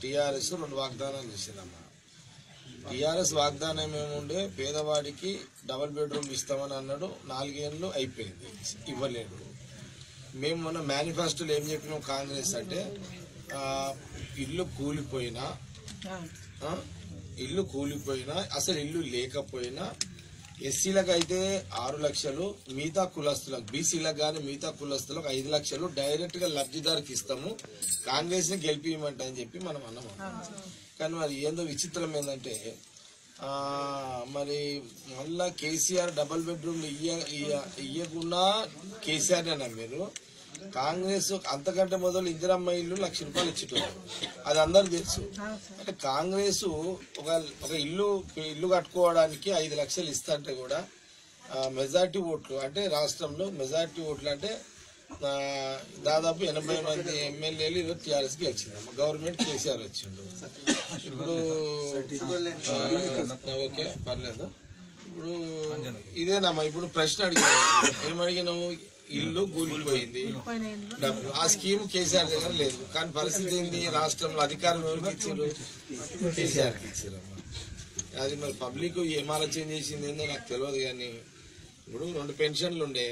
TRS రెండు వాగ్దానాలు చేసిందమ్మా. TRS వాగ్దానం ఏముండే పేదవాడికి డబల్ బెడ్రూమ్ ఇస్తామని అన్నాడు నాలుగేళ్ళు అయిపోయింది ఇవ్వలేడు మేము మొన్న మేనిఫెస్టోలో ఏం చెప్పినాం కాంగ్రెస్ అంటే ఇల్లు కూలిపోయినా ఇల్లు కూలిపోయినా అసలు ఇల్లు లేకపోయినా ఎస్సీలకు అయితే ఆరు లక్షలు మిగతా కులస్తులకు బీసీలకు కానీ మిగతా కులస్తులకు ఐదు లక్షలు డైరెక్ట్గా లబ్ధిదారుకి ఇస్తాము. కాంగ్రెస్ని గెలిపియమంట అని చెప్పి మనం అన్నాము కానీ మరి ఏందో విచిత్రం ఏంటంటే మరి మళ్ళా కేసీఆర్ డబల్ బెడ్రూమ్ ఇయ్య ఇయ్య- ఇయ్యకుండా కేసీఆర్ నమ్మారు కాంగ్రెస్ అంతకంటే మొదలు ఇందిరమ్మ ఇల్లు లక్ష రూపాయలు ఇచ్చేటోళ్ళు అది అందరు తెలుసు. అంటే కాంగ్రెస్ ఒక ఒక ఇల్లు ఇల్లు కట్టుకోవడానికి ఐదు లక్షలు ఇస్తంటే కూడా మెజార్టీ ఓట్లు అంటే రాష్ట్రంలో మెజార్టీ ఓట్లు అంటే దాదాపు ఎనభై మంది ఎమ్మెల్యేలు ఈరోజు టీఆర్ఎస్ గెలిచింది గవర్నమెంట్ కేసీఆర్ వచ్చిండు. ఇప్పుడు ఓకే పర్లేదు. ఇప్పుడు ఇదేనమ్మా ఇప్పుడు ప్రశ్న అడిగాను. ఏమడిగినావు ఇల్లు కూలిపోయింది. డబ్బులు ఆ స్కీమ్ కేసీఆర్ దగ్గర లేదు. కానీ పరిస్థితి ఏంది? రాష్ట్రంలో అధికారం ఎవరికి ఇచ్చారు? కేసీఆర్కి ఇచ్చారమ్మా అది మరి పబ్లిక్ ఏం ఆలోచన చేసింది ఏందో నాకు తెలియదు కానీ ఇప్పుడు రెండు పెన్షన్లు ఉండే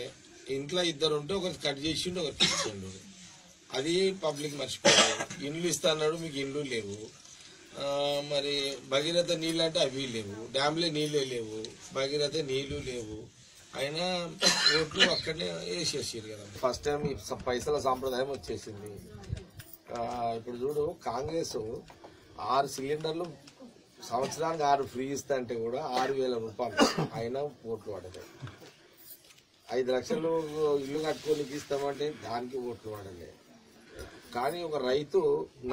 ఇంట్లో ఇద్దరు ఉంటే ఒకటి కట్ చేసిండు ఒకటి ఇచ్చిండు అది పబ్లిక్ మర్చిపోయారు. ఇండ్లు ఇస్తా అన్నాడు మీకు ఇండ్లు లేవు. మరి భగీరథ నీళ్ళు అంటే అవి లేవు. డ్యామ్లే నీళ్ళే లేవు. భగీరథ నీళ్ళు లేవు. అయినా ఓట్లు అక్కడనే వేసేసారు కదా. ఫస్ట్ టైం ఈ పైసల సాంప్రదాయం వచ్చేసింది. ఇప్పుడు చూడు కాంగ్రెస్ ఆరు సిలిండర్లు సంవత్సరానికి ఆరు ఫ్రీ ఇస్తా అంటే కూడా ఆరు వేల రూపాయలు. అయినా ఓట్లు పడలేదు. ఐదు లక్షలు ఇల్లు కట్టుకోనికి ఇస్తామంటే దానికి ఓట్లు పడలేదు కానీ ఒక రైతు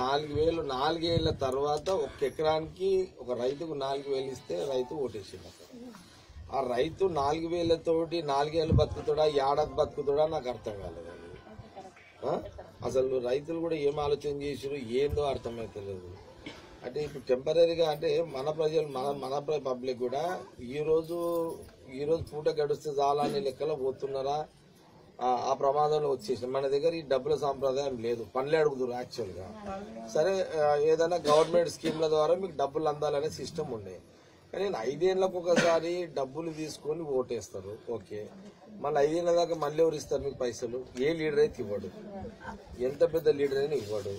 నాలుగు వేలు నాలుగేళ్ళ తర్వాత ఒక ఎకరానికి ఒక రైతుకు నాలుగు వేలు ఇస్తే రైతు ఓటేసిండు అక్కడ. ఆ రైతు నాలుగు వేలతోటి నాలుగేళ్ళు బతుకుతాడా ఏడాది బతుకుతాడా నాకు అర్థం కాలేదు అసలు రైతులు కూడా ఏం ఆలోచన చేసారు ఏందో అర్థమవుతలేదు అంటే ఇప్పుడు టెంపరీగా అంటే మన ప్రజలు మన మన పబ్లిక్ కూడా ఈరోజు ఈరోజు పూట గడిస్తే చాలా అనే లెక్కలో పోతున్నారా? ఆ ప్రమాదంలో వచ్చేసి మన దగ్గర ఈ డబ్బుల సాంప్రదాయం లేదు. పనులే అడుగుతారు యాక్చువల్గా సరే ఏదైనా గవర్నమెంట్ స్కీమ్ల ద్వారా మీకు డబ్బులు అందాలనే సిస్టమ్ ఉండేది కానీ ఐదేళ్ళకు ఒకసారి డబ్బులు తీసుకొని ఓటేస్తారు ఓకే. మళ్ళీ ఐదేళ్ళ దాకా మళ్ళీ ఎవరు ఇస్తారు మీకు పైసలు? ఏ లీడర్ అయితే ఇవ్వడు. ఎంత పెద్ద లీడర్ అయినా ఇవ్వడు.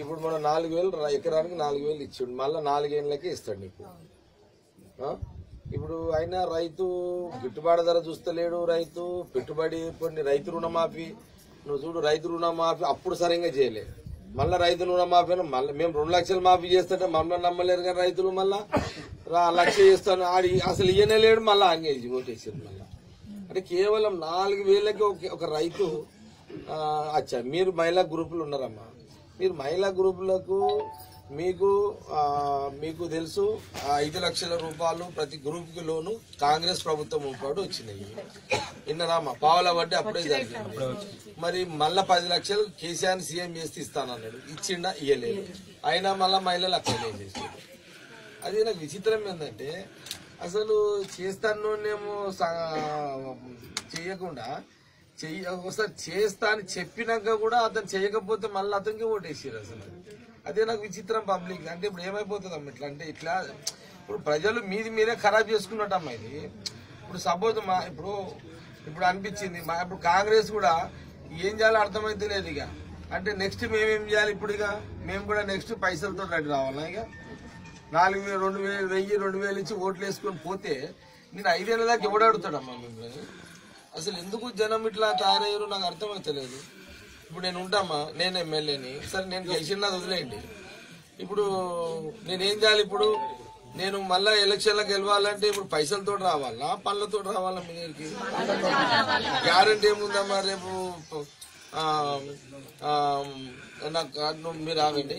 ఇప్పుడు మనం నాలుగు వేలు ఎకరానికి నాలుగు వేలు ఇచ్చిండు మళ్ళీ నాలుగేళ్ళకే ఇస్తాడు నీకు. ఇప్పుడు అయినా రైతు గిట్టుబాటు ధర చూస్తలేడు రైతు పెట్టుబడి కొన్ని రైతు రుణమాఫీ. నువ్వు చూడు రైతు రుణమాఫీ అప్పుడు సరిగ్గా చేయలే. మళ్ళీ రైతు రుణమాఫీ మళ్ళీ మేము రెండు లక్షలు మాఫీ చేస్తుంటే మమ్మల్ని నమ్మలేరు కానీ రైతులు మళ్ళా. రా లక్ష చేస్తాను. ఆడి అసలు ఇయ్యనే లేడు మళ్ళీ అంగేజ్ ఓటేసారు మళ్ళీ. అంటే కేవలం నాలుగు వేలకి ఒక- రైతు అచ్చా మీరు మహిళా గ్రూపులు ఉన్నారమ్మా. మీరు మహిళా గ్రూపులకు మీకు మీకు తెలుసు ఐదు లక్షల రూపాయలు ప్రతి గ్రూప్కి లోను కాంగ్రెస్ ప్రభుత్వం పాటు వచ్చినాయి. విన్నరామా పావుల వడ్డీ అప్పుడే జరిగింది. మరి మళ్ళా పది లక్షలు కేసీఆర్ సీఎం చేస్తే ఇస్తానన్నాడు. ఇచ్చిండా? ఇయ్యలేదు. అయినా మళ్ళా మహిళలు అక్కడ చేసాడు అది నాకు విచిత్రం ఏంటంటే అసలు చేస్తానేమో చేయకుండా చెయ్య ఒకసారి చేస్తా అని చెప్పినాక కూడా అతను చేయకపోతే మళ్ళీ అతనికి ఓటేసారు అసలు. అదే నాకు విచిత్రం పబ్లిక్. అంటే ఇప్పుడు ఏమైపోతుంది అమ్మ ఇట్లా? అంటే ఇట్లా ఇప్పుడు ప్రజలు మీది మీరే ఖరాబ్ చేసుకున్నట్టమ్మా ఇది. ఇప్పుడు సపోజ్ మా ఇప్పుడు ఇప్పుడు అనిపించింది మా ఇప్పుడు కాంగ్రెస్ కూడా ఏం చేయాలో అర్థమైతే లేదు ఇక. అంటే నెక్స్ట్ మేమేం చేయాలి ఇప్పుడు ఇక? మేము కూడా నెక్స్ట్ పైసలతో రెడీ రావాలా ఇక? నాలుగు వేలు రెండు వేలు వెయ్యి రెండు వేలు ఇచ్చి ఓట్లు వేసుకొని పోతే నేను ఐదేళ్ళ దాకా ఎవడాడుతాడమ్మా మిమ్మల్ని? అసలు ఎందుకు జనం ఇట్లా తయారయ్యారు నాకు అర్థమవుతలేదు. ఇప్పుడు నేను ఉంటామా? నేను ఎమ్మెల్యేని. సరే నేను గెలిచినది వదిలేయండి. ఇప్పుడు నేనేం చేయాలి ఇప్పుడు? నేను మళ్ళా ఎలక్షన్లో గెలవాలంటే ఇప్పుడు పైసలతో రావాలా? పళ్ళతో రావాలా మీ దగ్గరికి గ్యారంటీ ఏముందమ్మా రేపు? నాకు మీరు ఆగండి.